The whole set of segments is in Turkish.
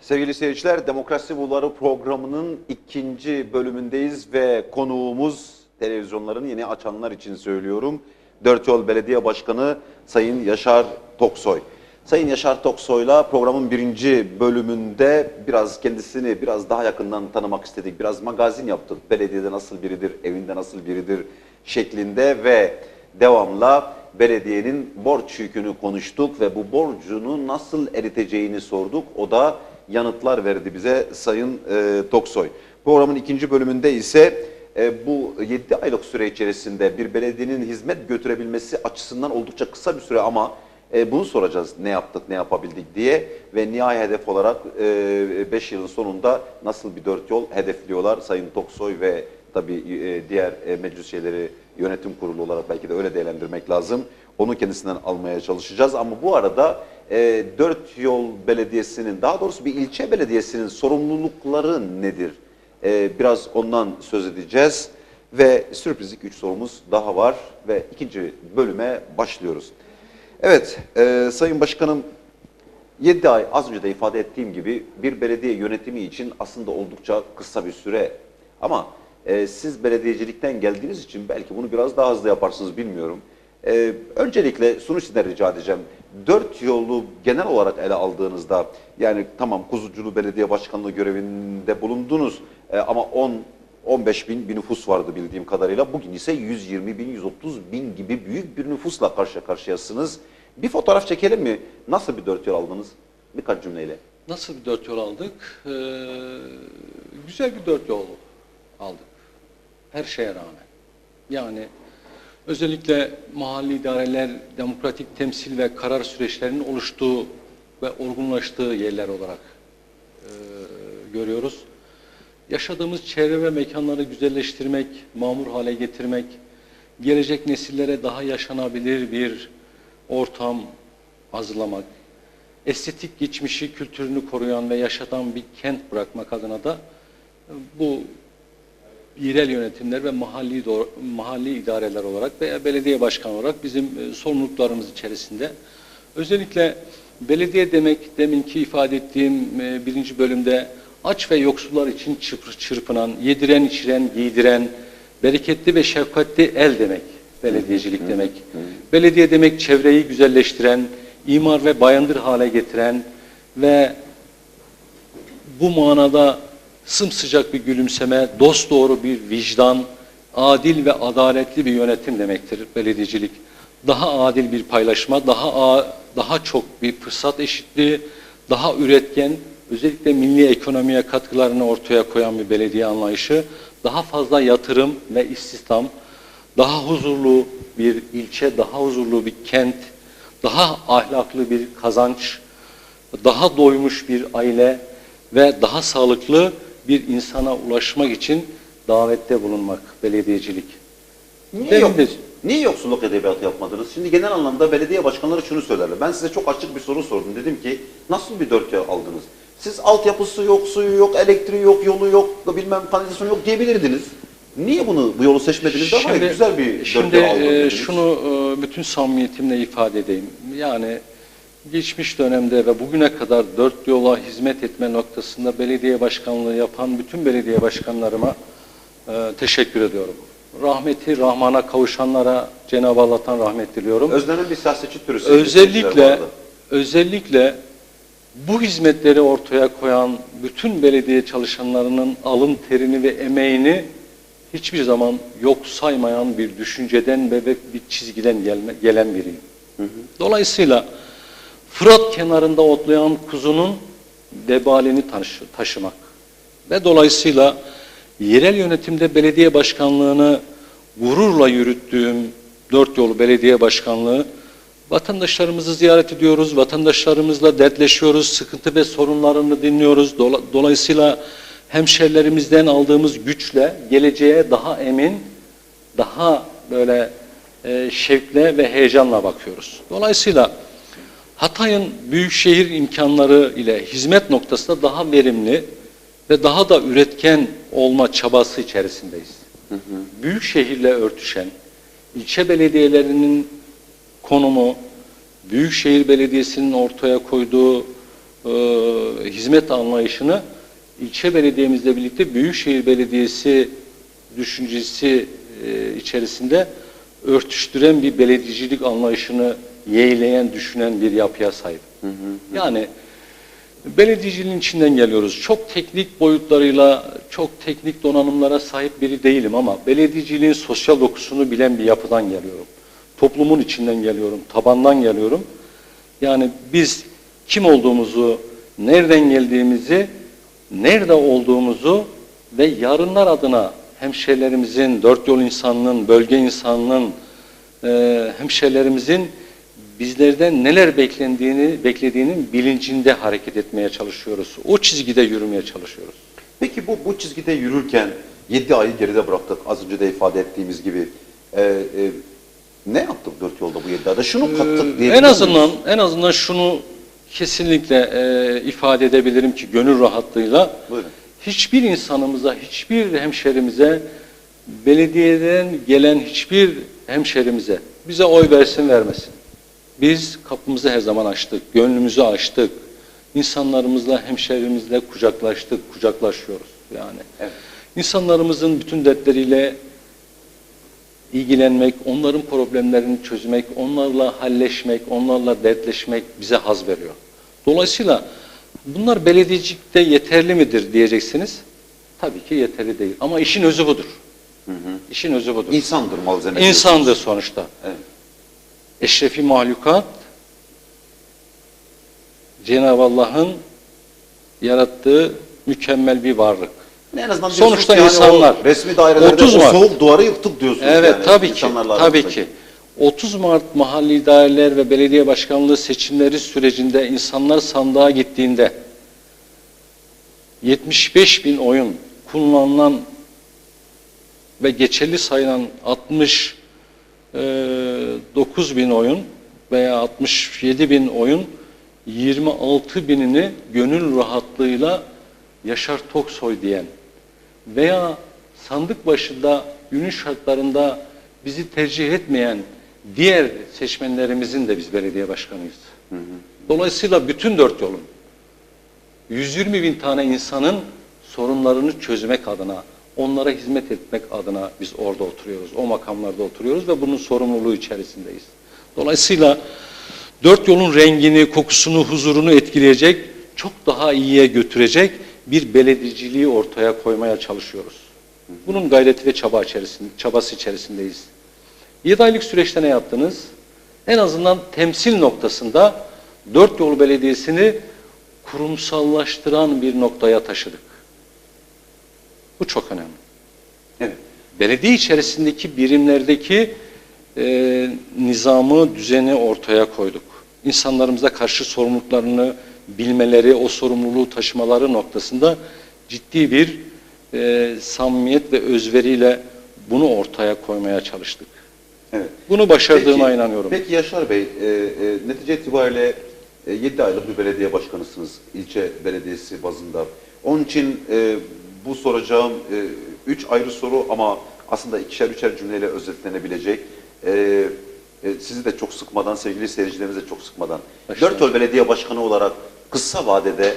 Sevgili seyirciler Demokrasi Bulvarı programının ikinci bölümündeyiz ve konuğumuz televizyonların yeni açanlar için söylüyorum. Dört Yol Belediye Başkanı Sayın Yaşar Toksoy. Sayın Yaşar Toksoy'la programın birinci bölümünde biraz kendisini biraz daha yakından tanımak istedik. Biraz magazin yaptık. Belediyede nasıl biridir, evinde nasıl biridir şeklinde ve devamla belediyenin borç yükünü konuştuk ve bu borcunu nasıl eriteceğini sorduk. O da yanıtlar verdi bize Sayın e, Toksoy. Programın ikinci bölümünde ise e, bu 7 aylık süre içerisinde bir belediyenin hizmet götürebilmesi açısından oldukça kısa bir süre ama e, bunu soracağız ne yaptık ne yapabildik diye ve nihai hedef olarak 5 yılın sonunda nasıl bir dört yol hedefliyorlar Sayın Toksoy ve tabii e, diğer e, meclis üyeleri yönetim kurulu olarak belki de öyle değerlendirmek lazım. Onu kendisinden almaya çalışacağız ama bu arada e, Dört Yol Belediyesi'nin daha doğrusu bir ilçe belediyesinin sorumlulukları nedir? E, biraz ondan söz edeceğiz ve sürprizlik üç sorumuz daha var ve ikinci bölüme başlıyoruz. Evet e, Sayın Başkanım 7 ay az önce de ifade ettiğim gibi bir belediye yönetimi için aslında oldukça kısa bir süre. Ama e, siz belediyecilikten geldiğiniz için belki bunu biraz daha hızlı yaparsınız bilmiyorum. E, öncelikle şunu sizden rica edeceğim. Dört yolu genel olarak ele aldığınızda yani tamam Kuzuculu Belediye Başkanlığı görevinde bulundunuz e, ama 10 15 bin bir nüfus vardı bildiğim kadarıyla. Bugün ise 120 bin, 130 bin gibi büyük bir nüfusla karşı karşıyasınız. Bir fotoğraf çekelim mi? Nasıl bir dört yol aldınız? Birkaç cümleyle. Nasıl bir dört yol aldık? Ee, güzel bir dört yol aldık. Her şeye rağmen. Yani özellikle mahalli idareler demokratik temsil ve karar süreçlerinin oluştuğu ve olgunlaştığı yerler olarak e, görüyoruz. Yaşadığımız çevre ve mekanları güzelleştirmek, mamur hale getirmek, gelecek nesillere daha yaşanabilir bir ortam hazırlamak, estetik geçmişi, kültürünü koruyan ve yaşatan bir kent bırakmak adına da bu yerel yönetimler ve mahalli mahalli idareler olarak veya belediye başkanı olarak bizim e, sorumluluklarımız içerisinde. Özellikle belediye demek deminki ifade ettiğim e, birinci bölümde aç ve yoksullar için çırp- çırpınan, yediren, içiren, giydiren, bereketli ve şefkatli el demek belediyecilik demek. Belediye demek çevreyi güzelleştiren, imar ve bayındır hale getiren ve bu manada sımsıcak bir gülümseme, dosdoğru bir vicdan, adil ve adaletli bir yönetim demektir belediyecilik. Daha adil bir paylaşma, daha daha çok bir fırsat eşitliği, daha üretken, özellikle milli ekonomiye katkılarını ortaya koyan bir belediye anlayışı, daha fazla yatırım ve istihdam, daha huzurlu bir ilçe, daha huzurlu bir kent, daha ahlaklı bir kazanç, daha doymuş bir aile ve daha sağlıklı bir insana ulaşmak için davette bulunmak belediyecilik. Niye, yok, de- niye yoksulluk edebiyatı yapmadınız? Şimdi genel anlamda belediye başkanları şunu söylerler. Ben size çok açık bir soru sordum. Dedim ki nasıl bir dört yol aldınız? Siz altyapısı yok, suyu yok, elektriği yok, yolu yok, bilmem kanalizasyonu yok diyebilirdiniz. Niye bunu bu yolu seçmediniz? Daha hayır, güzel bir şimdi e, şunu e, bütün samimiyetimle ifade edeyim. Yani geçmiş dönemde ve bugüne kadar dört yola hizmet etme noktasında belediye başkanlığı yapan bütün belediye başkanlarıma e, teşekkür ediyorum. Rahmeti Rahman'a kavuşanlara Cenab-ı Allah'tan rahmet diliyorum. Özlenen bir siyasetçi türü. Özellikle özellikle bu hizmetleri ortaya koyan bütün belediye çalışanlarının alın terini ve emeğini hiçbir zaman yok saymayan bir düşünceden ve bir çizgiden gelme, gelen biriyim. Dolayısıyla Fırat kenarında otlayan kuzunun vebalini taşı- taşımak ve dolayısıyla yerel yönetimde belediye başkanlığını gururla yürüttüğüm dört yolu belediye başkanlığı vatandaşlarımızı ziyaret ediyoruz, vatandaşlarımızla dertleşiyoruz, sıkıntı ve sorunlarını dinliyoruz. Dola- Dolayısıyla hemşerilerimizden aldığımız güçle geleceğe daha emin, daha böyle e, şevkle ve heyecanla bakıyoruz. Dolayısıyla Hatay'ın büyükşehir imkanları ile hizmet noktasında daha verimli ve daha da üretken olma çabası içerisindeyiz. Büyük şehirle örtüşen, ilçe belediyelerinin konumu, Büyükşehir Belediyesi'nin ortaya koyduğu e, hizmet anlayışını ilçe belediyemizle birlikte Büyükşehir Belediyesi düşüncesi e, içerisinde örtüştüren bir belediyecilik anlayışını yeğleyen, düşünen bir yapıya sahip. Yani belediyeciliğin içinden geliyoruz. Çok teknik boyutlarıyla, çok teknik donanımlara sahip biri değilim ama belediyeciliğin sosyal dokusunu bilen bir yapıdan geliyorum. Toplumun içinden geliyorum, tabandan geliyorum. Yani biz kim olduğumuzu, nereden geldiğimizi, nerede olduğumuzu ve yarınlar adına hemşehrilerimizin, dört yol insanının, bölge insanının, e, hemşehrilerimizin bizlerden neler beklendiğini, beklediğinin bilincinde hareket etmeye çalışıyoruz. O çizgide yürümeye çalışıyoruz. Peki bu bu çizgide yürürken 7 ayı geride bıraktık. Az önce de ifade ettiğimiz gibi. Ee, e, ne yaptık dört yolda bu 7 ayda? Şunu kattık diye. Ee, En azından en azından şunu kesinlikle e, ifade edebilirim ki gönül rahatlığıyla Buyurun. hiçbir insanımıza, hiçbir hemşerimize, belediyeden gelen hiçbir hemşerimize bize oy versin vermesin. Biz kapımızı her zaman açtık, gönlümüzü açtık. İnsanlarımızla, hemşerimizle kucaklaştık, kucaklaşıyoruz yani. Evet. İnsanlarımızın bütün dertleriyle ilgilenmek, onların problemlerini çözmek, onlarla halleşmek, onlarla dertleşmek bize haz veriyor. Dolayısıyla bunlar belediyecilikte yeterli midir diyeceksiniz. Tabii ki yeterli değil. Ama işin özü budur. İşin özü budur. İnsandır malzeme. İnsandır sonuçta. Evet. Eşrefi mahlukat Cenab-ı Allah'ın yarattığı mükemmel bir varlık. En azından Sonuçta hani insanlar, resmi dairelerde 30 o Mart. soğuk duvarı yıktık diyorsunuz. Evet yani tabii ki. Tabii ki. 30 Mart mahalli idareler ve belediye başkanlığı seçimleri sürecinde insanlar sandığa gittiğinde 75 bin oyun kullanılan ve geçerli sayılan 69 bin oyun veya 67 bin oyun 26 binini gönül rahatlığıyla Yaşar Toksoy diyen veya sandık başında günün şartlarında bizi tercih etmeyen diğer seçmenlerimizin de biz belediye başkanıyız. Dolayısıyla bütün dört yolun 120 bin tane insanın sorunlarını çözmek adına, onlara hizmet etmek adına biz orada oturuyoruz, o makamlarda oturuyoruz ve bunun sorumluluğu içerisindeyiz. Dolayısıyla dört yolun rengini, kokusunu, huzurunu etkileyecek, çok daha iyiye götürecek bir belediyeciliği ortaya koymaya çalışıyoruz. Bunun gayreti ve çaba içerisinde, çabası içerisindeyiz. 7 aylık süreçte ne yaptınız? En azından temsil noktasında Dört Yol Belediyesi'ni kurumsallaştıran bir noktaya taşıdık. Bu çok önemli. Evet. Belediye içerisindeki birimlerdeki e, nizamı, düzeni ortaya koyduk. İnsanlarımıza karşı sorumluluklarını bilmeleri, o sorumluluğu taşımaları noktasında ciddi bir e, samimiyet ve özveriyle bunu ortaya koymaya çalıştık. Evet. Bunu başardığıma Peki- inanıyorum. Peki Yaşar Bey, e, e, netice itibariyle e, 7 aylık bir belediye başkanısınız ilçe belediyesi bazında. Onun için e, bu soracağım 3 ayrı soru ama aslında ikişer üçer cümleyle özetlenebilecek. E, e, sizi de çok sıkmadan, sevgili seyircilerimizi de çok sıkmadan. Başlayalım. Dört yol belediye başkanı olarak kısa vadede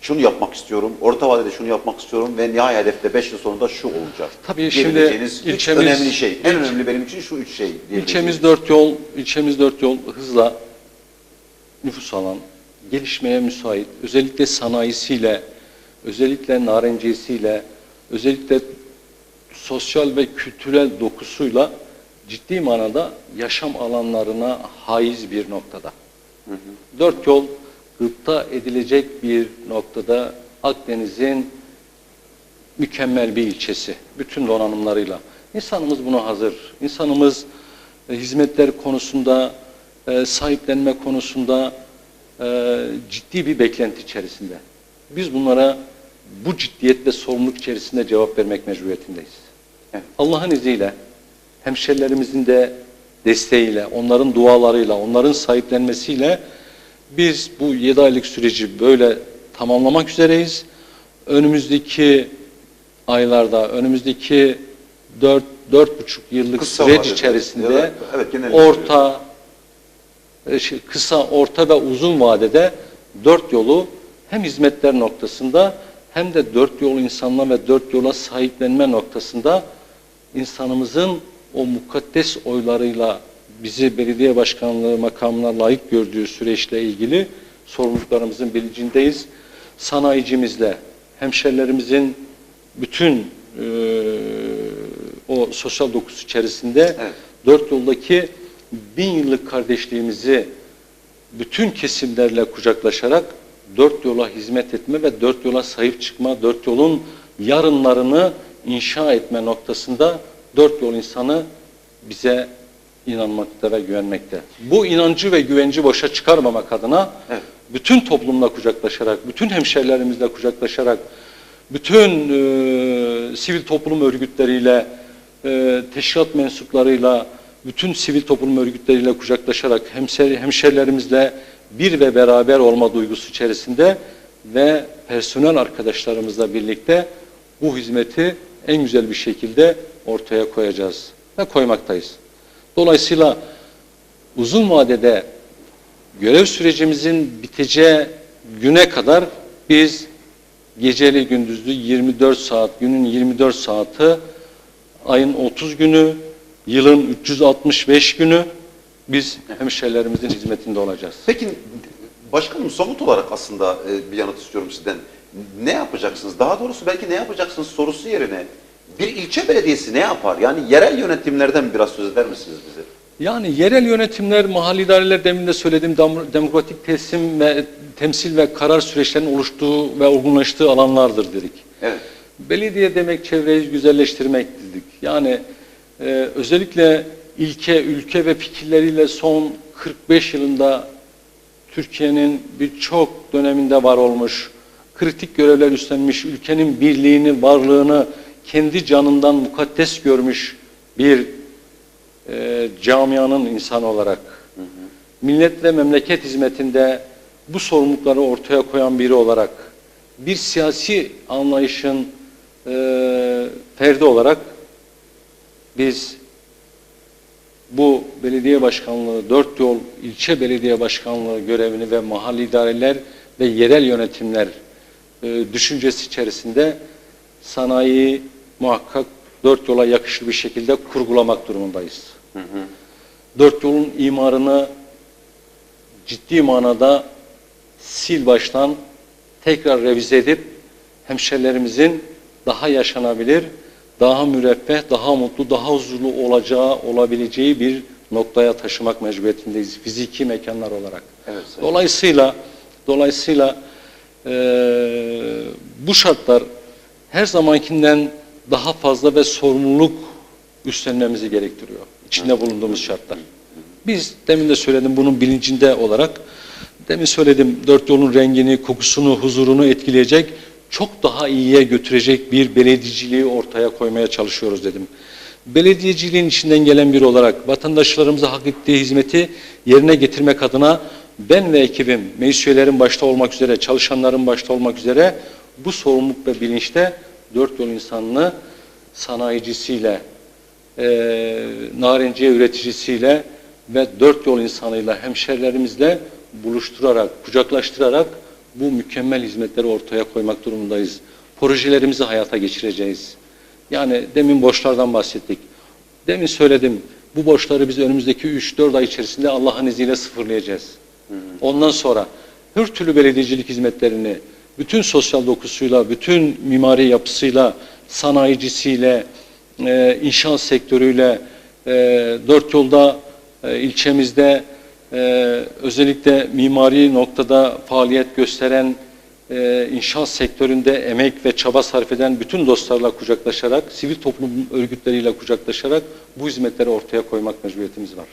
şunu yapmak istiyorum, orta vadede şunu yapmak istiyorum ve nihai hedefte 5 yıl sonunda şu olacak. Tabii şimdi üç ilçemiz- önemli şey. En önemli benim için şu üç şey. İlçemiz dört yol, ilçemiz dört yol hızla nüfus alan, gelişmeye müsait, özellikle sanayisiyle, özellikle narenciyesiyle, özellikle sosyal ve kültürel dokusuyla ciddi manada yaşam alanlarına haiz bir noktada. Dört yol gıpta edilecek bir noktada Akdeniz'in mükemmel bir ilçesi. Bütün donanımlarıyla. İnsanımız buna hazır. İnsanımız e, hizmetler konusunda, e, sahiplenme konusunda e, ciddi bir beklenti içerisinde. Biz bunlara bu ciddiyet ve sorumluluk içerisinde cevap vermek mecburiyetindeyiz. Evet. Allah'ın izniyle, hemşerilerimizin de desteğiyle, onların dualarıyla, onların sahiplenmesiyle biz bu 7 aylık süreci böyle tamamlamak üzereyiz. Önümüzdeki aylarda, önümüzdeki 4 4,5 yıllık Kısa süreç vadede, içerisinde da- evet, orta e, şey, kısa, orta ve uzun vadede dört yolu hem hizmetler noktasında hem de dört yol insanla ve dört yola sahiplenme noktasında insanımızın o mukaddes oylarıyla bizi belediye başkanlığı makamına layık gördüğü süreçle ilgili sorumluluklarımızın bilincindeyiz. Sanayicimizle, hemşerilerimizin bütün eee, o sosyal dokusu içerisinde Evet. dört yoldaki bin yıllık kardeşliğimizi bütün kesimlerle kucaklaşarak dört yola hizmet etme ve dört yola sahip çıkma, dört yolun yarınlarını inşa etme noktasında dört yol insanı bize inanmakta ve güvenmekte. Bu inancı ve güvenci boşa çıkarmamak adına Evet. bütün toplumla kucaklaşarak, bütün hemşerilerimizle kucaklaşarak, bütün e, sivil toplum örgütleriyle, e, teşkilat mensuplarıyla, bütün sivil toplum örgütleriyle kucaklaşarak hemşer, hemşerilerimizle bir ve beraber olma duygusu içerisinde ve personel arkadaşlarımızla birlikte bu hizmeti en güzel bir şekilde ortaya koyacağız ve koymaktayız. Dolayısıyla uzun vadede görev sürecimizin biteceği güne kadar biz geceli gündüzlü 24 saat, günün 24 saati, ayın 30 günü, yılın 365 günü biz hemşehrilerimizin hizmetinde olacağız. Peki başkanım somut olarak aslında e, bir yanıt istiyorum sizden. Ne yapacaksınız? Daha doğrusu belki ne yapacaksınız sorusu yerine bir ilçe belediyesi ne yapar? Yani yerel yönetimlerden biraz söz eder misiniz bize? Yani yerel yönetimler, mahalli idareler demin de söylediğim dem- demokratik teslim ve temsil ve karar süreçlerinin oluştuğu ve olgunlaştığı alanlardır dedik. Evet. Belediye demek çevreyi güzelleştirmek dedik. Yani e, özellikle ilke, ülke ve fikirleriyle son 45 yılında Türkiye'nin birçok döneminde var olmuş, kritik görevler üstlenmiş, ülkenin birliğini, varlığını kendi canından mukaddes görmüş bir e, camianın insanı olarak. Millet ve memleket hizmetinde bu sorumlulukları ortaya koyan biri olarak bir siyasi anlayışın e, ferdi olarak biz bu belediye başkanlığı, dört yol ilçe belediye başkanlığı görevini ve mahalli idareler ve yerel yönetimler e, düşüncesi içerisinde sanayiyi muhakkak dört yola yakışır bir şekilde kurgulamak durumundayız. Dört yolun imarını ciddi manada sil baştan tekrar revize edip hemşerilerimizin daha yaşanabilir, daha müreffeh, daha mutlu, daha huzurlu olacağı, olabileceği bir noktaya taşımak mecburiyetindeyiz fiziki mekanlar olarak. Evet, Sayın dolayısıyla dolayısıyla eee, bu şartlar her zamankinden daha fazla ve sorumluluk üstlenmemizi gerektiriyor. İçinde bulunduğumuz şartlar. Biz demin de söyledim bunun bilincinde olarak demin söyledim dört yolun rengini, kokusunu, huzurunu etkileyecek çok daha iyiye götürecek bir belediyeciliği ortaya koymaya çalışıyoruz dedim. Belediyeciliğin içinden gelen biri olarak vatandaşlarımıza hak ettiği hizmeti yerine getirmek adına ben ve ekibim, meclis üyelerin başta olmak üzere, çalışanların başta olmak üzere bu sorumluluk ve bilinçte dört yol insanını sanayicisiyle, e, narenciye üreticisiyle ve dört yol insanıyla, hemşerilerimizle buluşturarak, kucaklaştırarak bu mükemmel hizmetleri ortaya koymak durumundayız. Projelerimizi hayata geçireceğiz. Yani demin borçlardan bahsettik. Demin söyledim, bu borçları biz önümüzdeki 3-4 ay içerisinde Allah'ın izniyle sıfırlayacağız. Ondan sonra her türlü belediyecilik hizmetlerini bütün sosyal dokusuyla, bütün mimari yapısıyla, sanayicisiyle, e, inşaat sektörüyle, e, dört yolda e, ilçemizde e, özellikle mimari noktada faaliyet gösteren e, inşaat sektöründe emek ve çaba sarf eden bütün dostlarla kucaklaşarak, sivil toplum örgütleriyle kucaklaşarak bu hizmetleri ortaya koymak mecburiyetimiz var.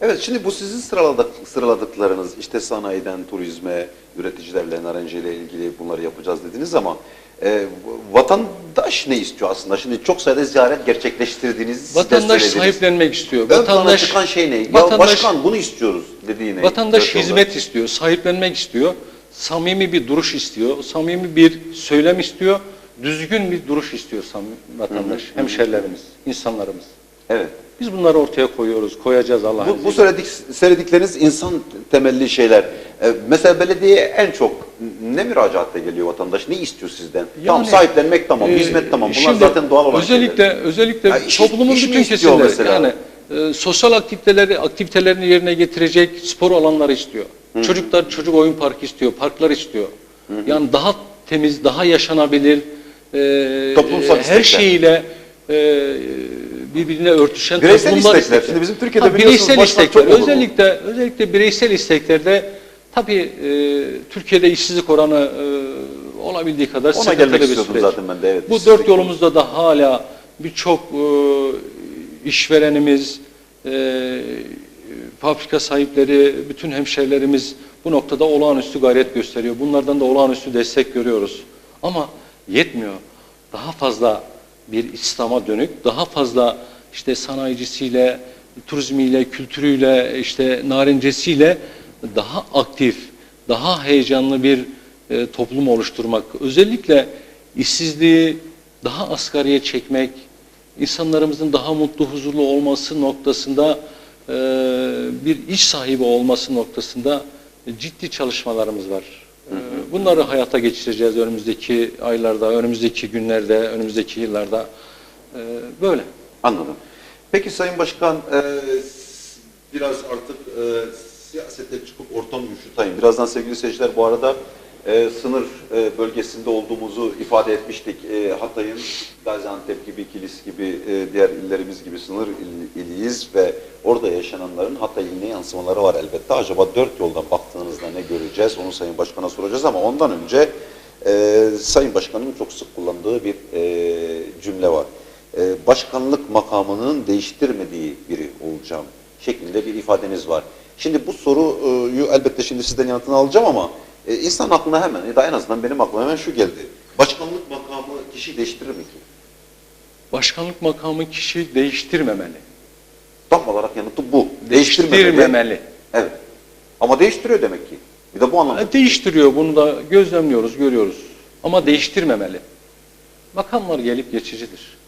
Evet şimdi bu sizin sıraladık, sıraladıklarınız işte sanayiden turizme, üreticilerle, narenciyle ilgili bunları yapacağız dediniz ama e, vatandaş ne istiyor aslında? Şimdi çok sayıda ziyaret gerçekleştirdiğiniz Vatandaş sahiplenmek istiyor. Ön plana vatandaş çıkan şey ne? Ya vatandaş- başkan bunu istiyoruz dediği ne? Vatandaş yolda. hizmet istiyor, sahiplenmek istiyor, samimi bir duruş istiyor, samimi bir söylem istiyor, düzgün bir duruş istiyor sam- vatandaş, hemşerilerimiz, insanlarımız. Evet. Biz bunları ortaya koyuyoruz, koyacağız Allah'ın Bu, bu izniyle. söyledik, söyledikleriniz insan temelli şeyler. Ee, mesela belediyeye en çok ne müracaatle geliyor vatandaş? Ne istiyor sizden? tamam sahiplenmek tamam, Ee, hizmet tamam. Bunlar şimdi zaten doğal olan özellikle, şeyler. Özellikle Ya iş- toplumun iş mi bütün istiyor kesimleri mesela? yani e, sosyal aktiviteleri aktivitelerini yerine getirecek spor alanları istiyor. Çocuklar çocuk oyun parkı istiyor, parklar istiyor. Yani daha temiz, daha yaşanabilir, e, Toplumsal e, istekler. her şeyiyle e, birbirine örtüşen Bireysel toplumlar istekler. Şimdi bizim Türkiye'de biliyorsunuz bireysel istekler. Özellikle özellikle bireysel isteklerde tabii e, Türkiye'de işsizlik oranı e, olabildiği kadar Ona gelmek istiyordum süreç. zaten ben de, evet. Bu dört yolumuzda da hala birçok e, işverenimiz, e, fabrika sahipleri, bütün hemşerilerimiz bu noktada olağanüstü gayret gösteriyor. Bunlardan da olağanüstü destek görüyoruz. Ama yetmiyor. Daha fazla bir İslam'a dönük, daha fazla işte sanayicisiyle, turizmiyle, kültürüyle, işte narincesiyle daha aktif, daha heyecanlı bir e, toplum oluşturmak. Özellikle işsizliği daha asgariye çekmek, insanlarımızın daha mutlu, huzurlu olması noktasında e, bir iş sahibi olması noktasında ciddi çalışmalarımız var. E, Bunları hayata geçireceğiz önümüzdeki aylarda, önümüzdeki günlerde, önümüzdeki yıllarda. E, Böyle. Anladım. Peki Sayın Başkan, e, biraz artık e, siyasete çıkıp ortam yumuşatayım. Birazdan sevgili seyirciler bu arada e, sınır e, bölgesinde olduğumuzu ifade etmiştik. E, Hatay'ın Gaziantep gibi, Kilis gibi, e, diğer illerimiz gibi sınır il, iliyiz ve orada yaşananların Hatay iline yansımaları var elbette. Acaba dört yoldan baktığınızda ne göreceğiz? Onu Sayın Başkan'a soracağız ama ondan önce e, Sayın Başkan'ın çok sık kullandığı bir e, cümle var e, başkanlık makamının değiştirmediği biri olacağım şeklinde bir ifadeniz var. Şimdi bu soruyu elbette şimdi sizden yanıtını alacağım ama e, insan aklına hemen ya da en azından benim aklıma hemen şu geldi. Başkanlık makamı kişi değiştirir mi ki? Başkanlık makamı kişi değiştirmemeli. Tam olarak yanıtı bu. Değiştirmemeli. Evet. Ama değiştiriyor demek ki. Bir de bu anlamda. E, Değiştiriyor bunu da gözlemliyoruz, görüyoruz. Ama değiştirmemeli. Makamlar gelip geçicidir.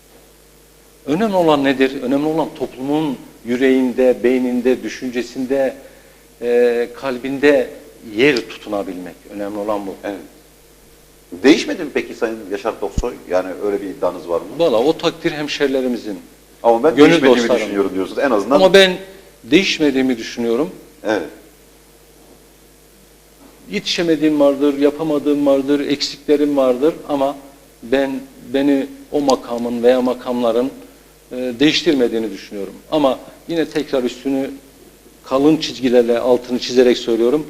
Önemli olan nedir? Önemli olan toplumun yüreğinde, beyninde, düşüncesinde, e, kalbinde yer tutunabilmek. Önemli olan bu. Evet. Değişmedi mi peki Sayın Yaşar Toksoy? Yani öyle bir iddianız var mı? Valla o takdir hemşerilerimizin. Ama ben Gönül değişmediğimi dostlarım. düşünüyorum diyorsunuz. En azından. Ama ben değişmediğimi düşünüyorum. Evet. Yetişemediğim vardır, yapamadığım vardır, eksiklerim vardır ama ben beni o makamın veya makamların e, değiştirmediğini düşünüyorum. Ama yine tekrar üstünü kalın çizgilerle altını çizerek söylüyorum.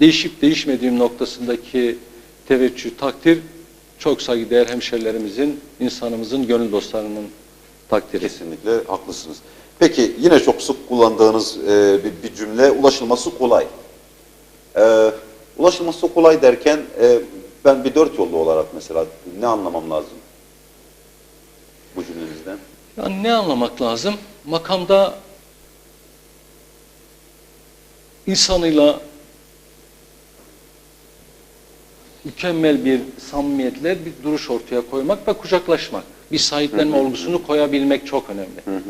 Değişip değişmediğim noktasındaki teveccüh, takdir çok saygıdeğer hemşerilerimizin, insanımızın, gönül dostlarının takdiri. Kesinlikle haklısınız. Peki yine çok sık kullandığınız e, bir, bir cümle ulaşılması kolay. E, ulaşılması kolay derken e, ben bir dört yollu olarak mesela ne anlamam lazım bu cümlenizden? Yani ne anlamak lazım? Makamda insanıyla mükemmel bir samimiyetle bir duruş ortaya koymak ve kucaklaşmak. Bir sahiplenme olgusunu koyabilmek çok önemli.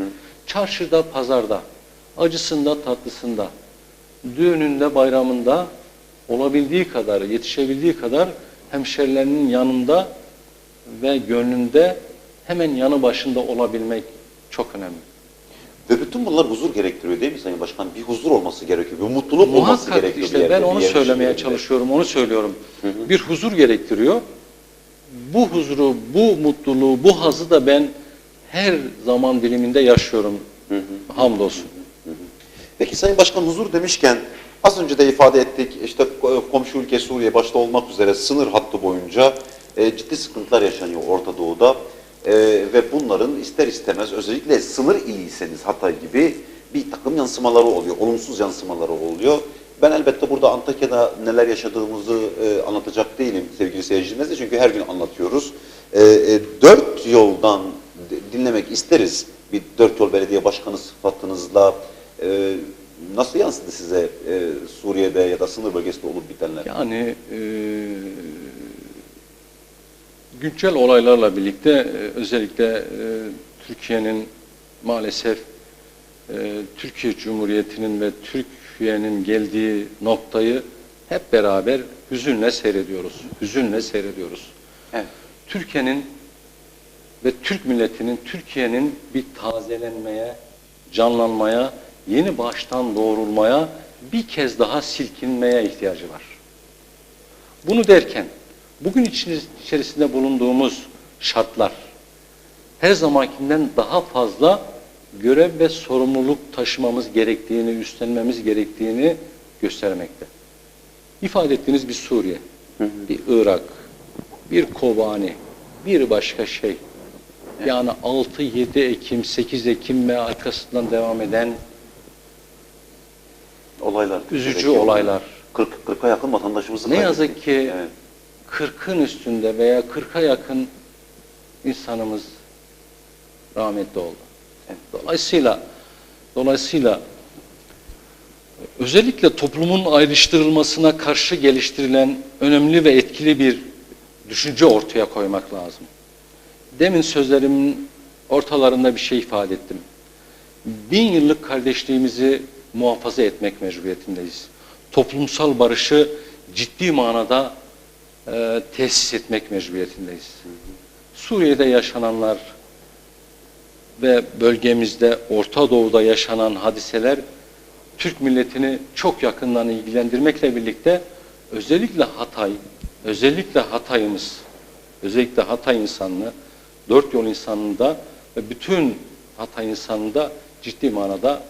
Çarşıda, pazarda, acısında, tatlısında, düğününde, bayramında olabildiği kadar, yetişebildiği kadar hemşerilerinin yanında ve gönlünde hemen yanı başında olabilmek çok önemli. Ve bütün bunlar huzur gerektiriyor değil mi Sayın Başkan? Bir huzur olması gerekiyor, bir mutluluk olması Muhakkak gerekiyor. bir işte yerde, ben bir onu söylemeye çalışıyorum, onu söylüyorum. Bir huzur gerektiriyor. Bu huzuru, bu mutluluğu, bu hazı da ben her zaman diliminde yaşıyorum. Hamdolsun. Peki Sayın Başkan huzur demişken az önce de ifade ettik işte komşu ülke Suriye başta olmak üzere sınır hattı boyunca e, ciddi sıkıntılar yaşanıyor Orta Doğu'da E, ve bunların ister istemez özellikle sınır iliyseniz Hatay gibi bir takım yansımaları oluyor, olumsuz yansımaları oluyor. Ben elbette burada Antakya'da neler yaşadığımızı e, anlatacak değilim sevgili seyircilerimize çünkü her gün anlatıyoruz. E, e, dört yoldan dinlemek isteriz bir dört yol belediye başkanı sıfatınızla e, nasıl yansıdı size e, Suriye'de ya da sınır bölgesinde olup bitenler? Yani e, güncel olaylarla birlikte e, özellikle e, Türkiye'nin maalesef e, Türkiye Cumhuriyeti'nin ve Türkiye'nin geldiği noktayı hep beraber hüzünle seyrediyoruz. Hüzünle seyrediyoruz. Evet. Türkiye'nin ve Türk milletinin Türkiye'nin bir tazelenmeye, canlanmaya, yeni baştan doğrulmaya, bir kez daha silkinmeye ihtiyacı var. Bunu derken bugün içerisinde bulunduğumuz şartlar her zamankinden daha fazla görev ve sorumluluk taşımamız gerektiğini, üstlenmemiz gerektiğini göstermekte. İfade ettiğiniz bir Suriye, bir Irak, bir Kobani, bir başka şey. Yani 6, 7 Ekim, 8 Ekim ve arkasından devam eden Olaylar. üzücü olaylar. 40 40'a yakın vatandaşımızı Ne yazık ki Evet. 40'ın üstünde veya 40'a yakın insanımız rahmetli oldu. Dolayısıyla dolayısıyla özellikle toplumun ayrıştırılmasına karşı geliştirilen önemli ve etkili bir düşünce ortaya koymak lazım. Demin sözlerimin ortalarında bir şey ifade ettim. Bin yıllık kardeşliğimizi muhafaza etmek mecburiyetindeyiz. Toplumsal barışı ciddi manada e, tesis etmek mecburiyetindeyiz. Suriye'de yaşananlar ve bölgemizde Orta Doğu'da yaşanan hadiseler Türk milletini çok yakından ilgilendirmekle birlikte özellikle Hatay, özellikle Hatay'ımız, özellikle Hatay insanını, dört yol insanında ve bütün Hatay insanında ciddi manada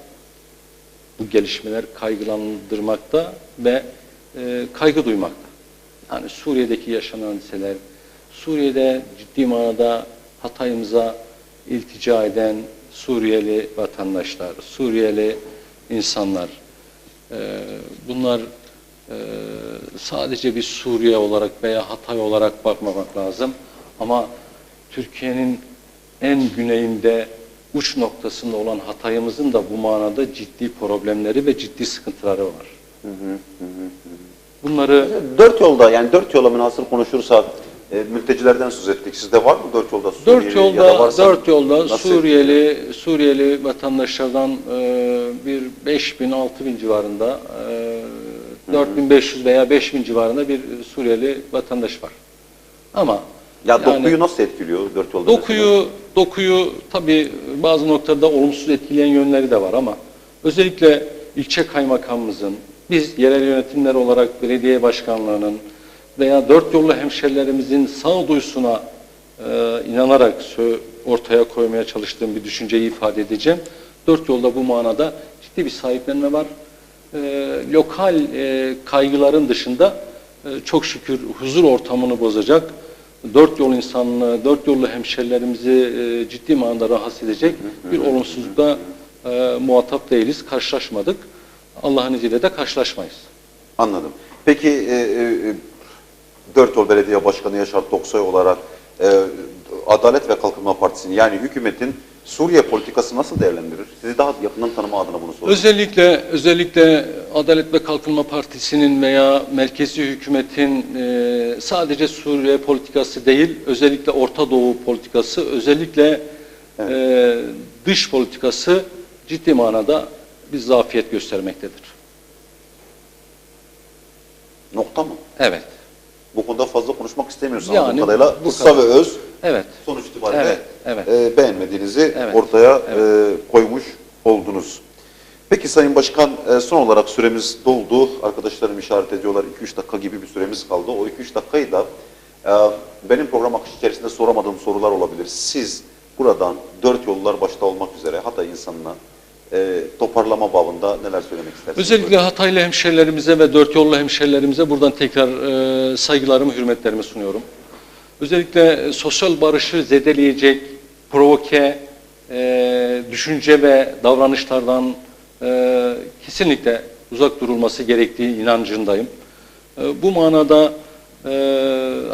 bu gelişmeler kaygılandırmakta ve e, kaygı duymakta. Yani Suriye'deki yaşanan hadiseler, Suriye'de ciddi manada Hatay'ımıza iltica eden Suriyeli vatandaşlar, Suriyeli insanlar, e, bunlar e, sadece bir Suriye olarak veya Hatay olarak bakmamak lazım. Ama Türkiye'nin en güneyinde uç noktasında olan Hatay'ımızın da bu manada ciddi problemleri ve ciddi sıkıntıları var. Bunları Dört yolda yani dört yola münasır konuşursak e, mültecilerden söz ettik. Sizde var mı dört yolda Suriyeli Dört ya da yolda, varsa dört yolda nasıl- Suriyeli Suriyeli vatandaşlardan e, bir 5000 6000 civarında e, 4500 veya 5000 civarında bir Suriyeli vatandaş var. Ama Ya yani dokuyu nasıl etkiliyor dört yolda? mesela? dokuyu dokuyu tabi bazı noktada olumsuz etkileyen yönleri de var ama özellikle ilçe kaymakamımızın biz yerel yönetimler olarak belediye başkanlığının veya dört yollu hemşerilerimizin sağduyusuna e, inanarak ortaya koymaya çalıştığım bir düşünceyi ifade edeceğim. Dört yolda bu manada ciddi bir sahiplenme var. E, lokal e, kaygıların dışında e, çok şükür huzur ortamını bozacak, dört yol insanlığı, dört yollu hemşerilerimizi e, ciddi manada rahatsız edecek bir olumsuzlukla e, muhatap değiliz, karşılaşmadık. Allah'ın izniyle de karşılaşmayız. Anladım. Peki e, e, Dört Yol Belediye Başkanı Yaşar Toksoy olarak e, Adalet ve Kalkınma Partisi'nin yani hükümetin Suriye politikası nasıl değerlendirir? Sizi daha yakından tanıma adına bunu soruyorum. Özellikle özellikle Adalet ve Kalkınma Partisi'nin veya merkezi hükümetin e, sadece Suriye politikası değil, özellikle Orta Doğu politikası, özellikle e, dış politikası ciddi manada bir zafiyet göstermektedir. Nokta mı? Evet. Bu konuda fazla konuşmak istemiyorsun Yani anladığım kadarıyla. bu Kısa kadar. ve öz Evet. sonuç itibariyle Evet, evet. e, beğenmediğinizi Evet, ortaya e, koymuş oldunuz. Peki Sayın Başkan e, son olarak süremiz doldu. Arkadaşlarım işaret ediyorlar 2-3 dakika gibi bir süremiz kaldı. O 2-3 dakikayı da e, benim program akışı içerisinde soramadığım sorular olabilir. Siz buradan dört yollar başta olmak üzere Hatay insanına e, toparlama babında neler söylemek istersiniz? Özellikle Hataylı hemşerilerimize ve dört yollu hemşerilerimize buradan tekrar e, saygılarımı, hürmetlerimi sunuyorum. Özellikle e, sosyal barışı zedeleyecek, provoke, e, düşünce ve davranışlardan e, kesinlikle uzak durulması gerektiği inancındayım. E, bu manada e,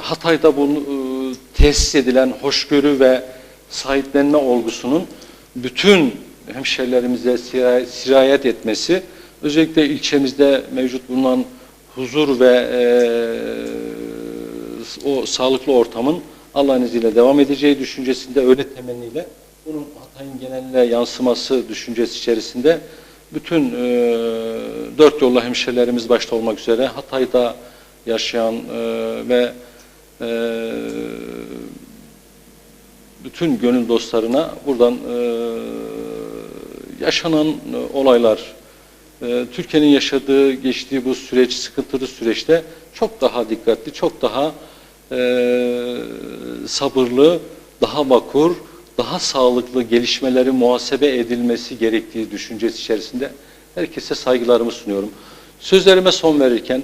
Hatay'da bu e, tesis edilen hoşgörü ve sahiplenme olgusunun bütün hemşerilerimize sira- sirayet etmesi, özellikle ilçemizde mevcut bulunan huzur ve e, o sağlıklı ortamın Allah'ın izniyle devam edeceği düşüncesinde öyle temenniyle bunun Hatay'ın geneline yansıması düşüncesi içerisinde bütün e, dört yolla hemşerilerimiz başta olmak üzere Hatay'da yaşayan e, ve e, bütün gönül dostlarına buradan e, yaşanan e, olaylar, e, Türkiye'nin yaşadığı, geçtiği bu süreç, sıkıntılı süreçte çok daha dikkatli, çok daha e, sabırlı, daha vakur, daha sağlıklı gelişmeleri muhasebe edilmesi gerektiği düşüncesi içerisinde herkese saygılarımı sunuyorum. Sözlerime son verirken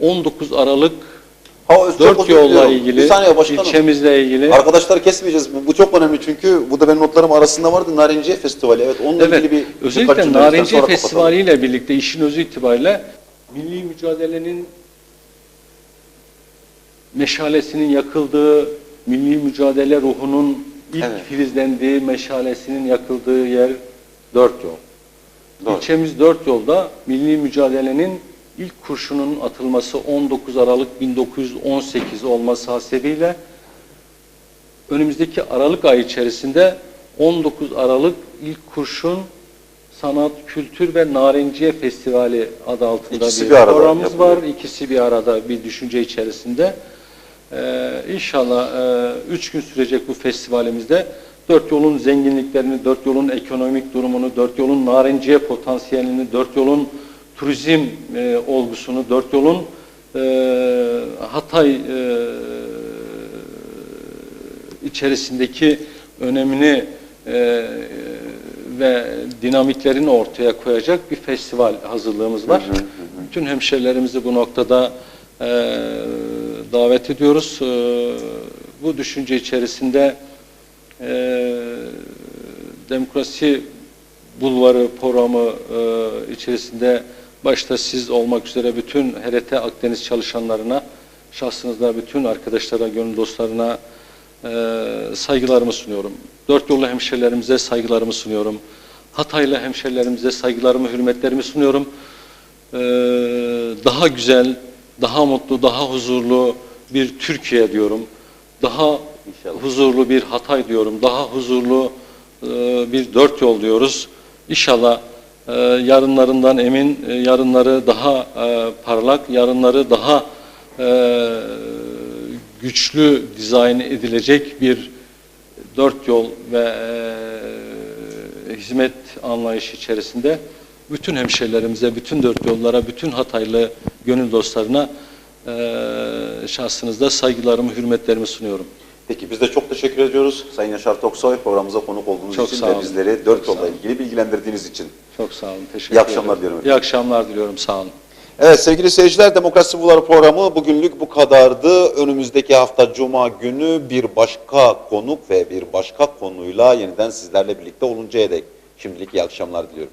19 Aralık Ha, dört yolla ilgili, Bir saniye başkanım. ilçemizle ilgili Arkadaşlar kesmeyeceğiz. Bu, bu çok önemli çünkü bu da benim notlarım arasında vardı. Narinciye Festivali. Evet onunla Evet, ilgili bir özellikle Narenciye Festivali ile birlikte işin özü itibariyle milli mücadelenin meşalesinin yakıldığı, milli mücadele ruhunun ilk Evet. filizlendiği, meşalesinin yakıldığı yer dört yol. Doğru. İlçemiz dört yolda milli mücadelenin ilk kurşunun atılması 19 Aralık 1918 olması hasebiyle önümüzdeki Aralık ayı içerisinde 19 Aralık ilk kurşun sanat, kültür ve narenciye festivali adı altında İkisi bir, bir programımız yapılıyor. var. İkisi bir arada bir düşünce içerisinde. Ee, inşallah e, üç gün sürecek bu festivalimizde dört yolun zenginliklerini, dört yolun ekonomik durumunu, dört yolun narenciye potansiyelini, dört yolun turizm e, olgusunu, dört yolun e, Hatay e, içerisindeki önemini e, ve dinamiklerini ortaya koyacak bir festival hazırlığımız var. Bütün hemşerilerimizi bu noktada e, davet ediyoruz. E, bu düşünce içerisinde e, demokrasi bulvarı programı e, içerisinde başta siz olmak üzere bütün HRT Akdeniz çalışanlarına, şahsınızda bütün arkadaşlara, gönül dostlarına e, saygılarımı sunuyorum. Dört yollu hemşerilerimize saygılarımı sunuyorum. Hataylı hemşerilerimize saygılarımı, hürmetlerimi sunuyorum. E, daha güzel, daha mutlu, daha huzurlu bir Türkiye diyorum. Daha İnşallah. huzurlu bir Hatay diyorum. Daha huzurlu e, bir dört yol diyoruz. İnşallah e, yarınlarından emin, e, yarınları daha e, parlak, yarınları daha e, güçlü dizayn edilecek bir dört yol ve hizmet anlayışı içerisinde bütün hemşerilerimize, bütün dört yollara, bütün Hataylı gönül dostlarına şahsınızda saygılarımı, hürmetlerimi sunuyorum. Peki biz de çok teşekkür ediyoruz. Sayın Yaşar Toksoy programımıza konuk olduğunuz Çok için sağ ve olun. bizleri dört yolla ilgili bilgilendirdiğiniz için. Çok sağ olun. Teşekkür İyi akşamlar ederim. diliyorum. İyi akşamlar diliyorum. Sağ olun. Evet sevgili seyirciler Demokrasi Bulvarı programı bugünlük bu kadardı. Önümüzdeki hafta Cuma günü bir başka konuk ve bir başka konuyla yeniden sizlerle birlikte oluncaya dek şimdilik iyi akşamlar diliyorum.